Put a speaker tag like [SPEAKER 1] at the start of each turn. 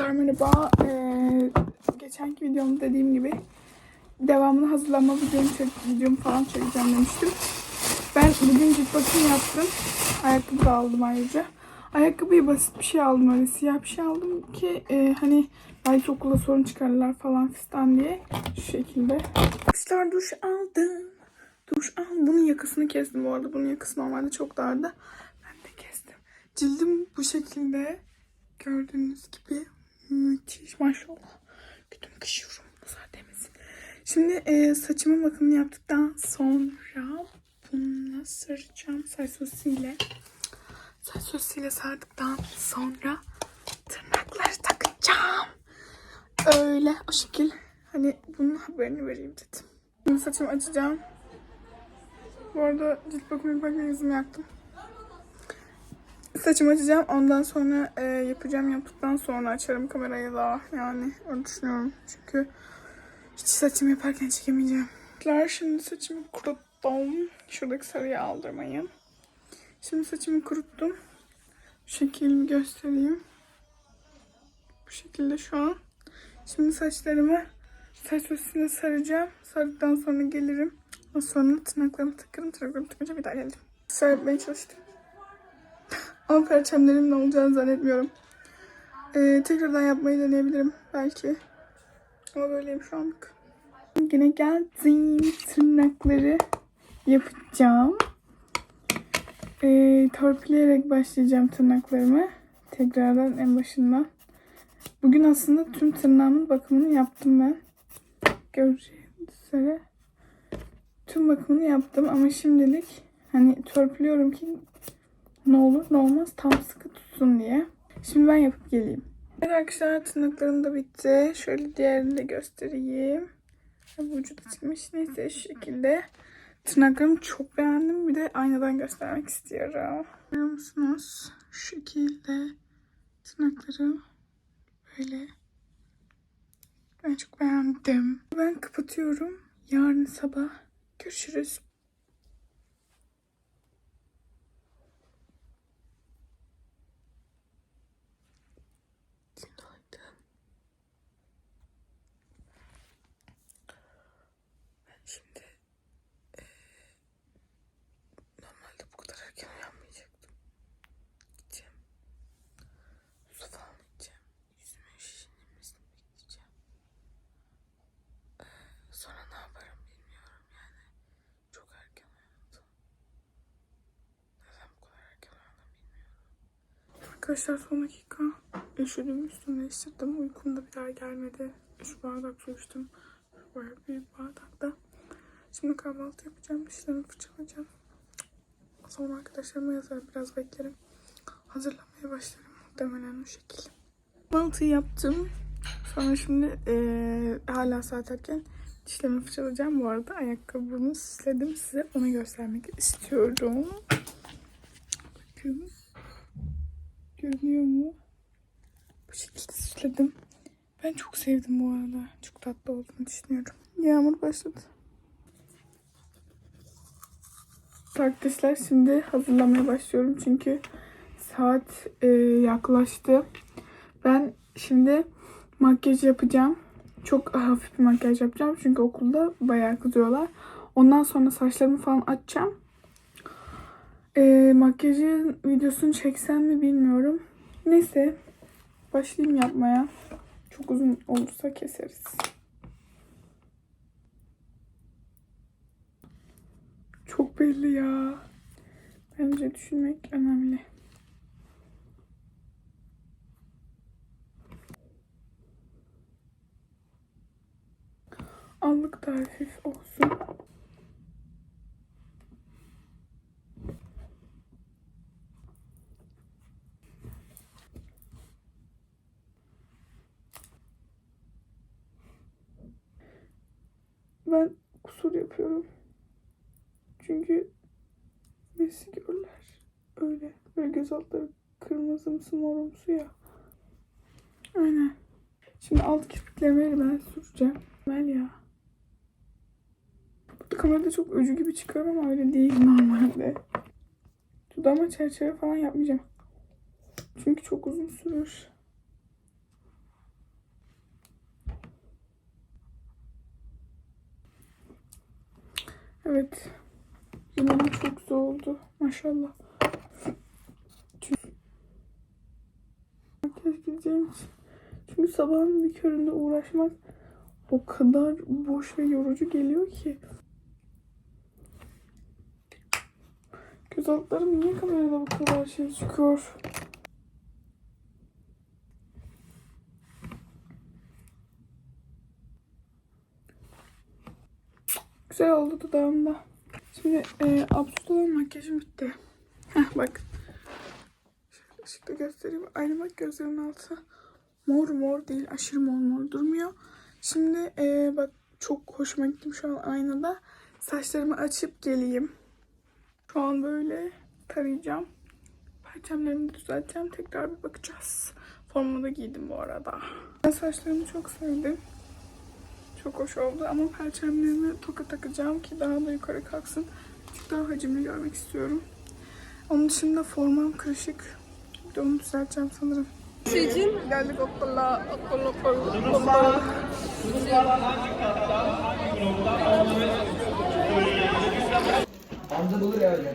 [SPEAKER 1] Arkadaşlar merhaba. Ee, geçenki videomda dediğim gibi devamını hazırlanma videomu, çek, videomu falan çekeceğim demiştim. Ben bugün cilt bakım yaptım. Ayakkabı da aldım ayrıca. Ayakkabıyı basit bir şey aldım öyle siyah bir şey aldım ki e, hani belki okulda sorun çıkarırlar falan fistan diye. Şu şekilde. Arkadaşlar duş aldım. Duş aldım. Bunun yakasını kestim bu arada. Bunun yakası normalde çok dardı. Ben de kestim. Cildim bu şekilde. Gördüğünüz gibi müthiş maşallah. Güdüm kışıyorum. Nazar demesin. Şimdi e, saçımın bakımını yaptıktan sonra bununla saracağım. Saç sosiyle. Saç sosiyle sardıktan sonra tırnakları takacağım. Öyle o şekil. Hani bunun haberini vereyim dedim. Şimdi saçımı açacağım. Bu arada cilt bakımı yaparken yüzümü yaktım. Saçımı açacağım. Ondan sonra e, yapacağım. Yaptıktan sonra açarım kamerayı da. Yani öyle düşünüyorum. Çünkü hiç saçımı yaparken çekemeyeceğim. Şimdi saçımı kuruttum. Şuradaki sarıyı aldırmayın. Şimdi saçımı kuruttum. Bu şekilde göstereyim. Bu şekilde şu an. Şimdi saçlarımı saç sosuyla saracağım. Sardıktan sonra gelirim. Sonra tırnaklarımı takarım. Tırnaklarımı takınca bir daha gelirim. Sarıpmaya çalıştım. Ama perçemlerim ne olacağını zannetmiyorum. Ee, tekrardan yapmayı deneyebilirim belki. Ama böyleyim şu anlık. Yine geldim. Tırnakları yapacağım. Ee, torpileyerek başlayacağım tırnaklarımı. Tekrardan en başından. Bugün aslında tüm tırnağımın bakımını yaptım ben. Göreceğiniz üzere. Tüm bakımını yaptım ama şimdilik hani torpiliyorum ki ne olur ne olmaz tam sıkı tutsun diye. Şimdi ben yapıp geleyim. Evet arkadaşlar tırnaklarım da bitti. Şöyle diğerini de göstereyim. Bu ucu da çıkmış. Neyse şu şekilde. Tırnaklarımı çok beğendim. Bir de aynadan göstermek istiyorum. Görüyor musunuz? Şu şekilde tırnaklarım böyle. Ben çok beğendim. Ben kapatıyorum. Yarın sabah görüşürüz. Günaydın. Ben şimdi eee, normalde bu kadar erken uyanmayacaktım. Gideceğim. Su falan içeceğim. Yüzümün şişinmesini bekleyeceğim. Eee, sonra ne yaparım bilmiyorum yani. Çok erken uyandım. Neden bu kadar erken uyandım bilmiyorum. Arkadaşlar son dakika üşüdüm üstümü değiştirdim. Uykum da bir daha gelmedi. 3 bardak su içtim. Bayağı büyük bardakta. Şimdi kahvaltı yapacağım. Dişlerimi fırçalayacağım. Sonra arkadaşlarıma yazarım. Biraz beklerim. Hazırlamaya başlarım. Muhtemelen o şekilde. Kahvaltıyı yaptım. Sonra şimdi eee, hala saat erken dişlerimi fırçalayacağım. Bu arada ayakkabımı süsledim. Size onu göstermek istiyorum. Bakın. Görünüyor mu? Bu şekilde süsledim. Ben çok sevdim bu arada. Çok tatlı olduğunu düşünüyorum. Yağmur başladı. Arkadaşlar şimdi hazırlamaya başlıyorum çünkü saat e, yaklaştı. Ben şimdi makyaj yapacağım. Çok hafif bir makyaj yapacağım çünkü okulda bayağı kızıyorlar. Ondan sonra saçlarımı falan açacağım. E, makyajın videosunu çeksem mi bilmiyorum. Neyse başlayayım yapmaya. Çok uzun olursa keseriz. Çok belli ya. Bence düşünmek önemli. Allık da hafif olsun. Ben kusur yapıyorum. Çünkü Messi görürler. Öyle. Böyle göz altları kırmızımsı morumsu ya. Aynen. Şimdi alt kirpiklerimi ben süreceğim. Ben ya. Bu kamerada çok öcü gibi çıkıyor ama öyle değil normalde. Dudağıma çerçeve falan yapmayacağım. Çünkü çok uzun sürür. Evet. Limonum çok güzel oldu. Maşallah. Çünkü Herkes gideceğim için. Çünkü sabahın bir köründe uğraşmak o kadar boş ve yorucu geliyor ki. Göz altlarım niye kamerada bu kadar şey çıkıyor? Güzel oldu dudağımda. Şimdi e, absürt makyajım bitti. Heh bak. Şöyle göstereyim. Aynı bak gözlerimin altı. Mor mor değil. Aşırı mor mor durmuyor. Şimdi e, bak çok hoşuma gittim şu an aynada. Saçlarımı açıp geleyim. Şu an böyle tarayacağım. Perçemlerimi düzelteceğim. Tekrar bir bakacağız. Formumu da giydim bu arada. Ben saçlarımı çok sevdim. Çok hoş oldu ama perçemlerimi toka takacağım ki daha da yukarı kalksın. Çok daha hacimli görmek istiyorum. Onun dışında formam kırışık. Bir de onu düzelteceğim sanırım. Şeycim. Geldik okula, okula, okula, okula.
[SPEAKER 2] Amca bulur ya öyle.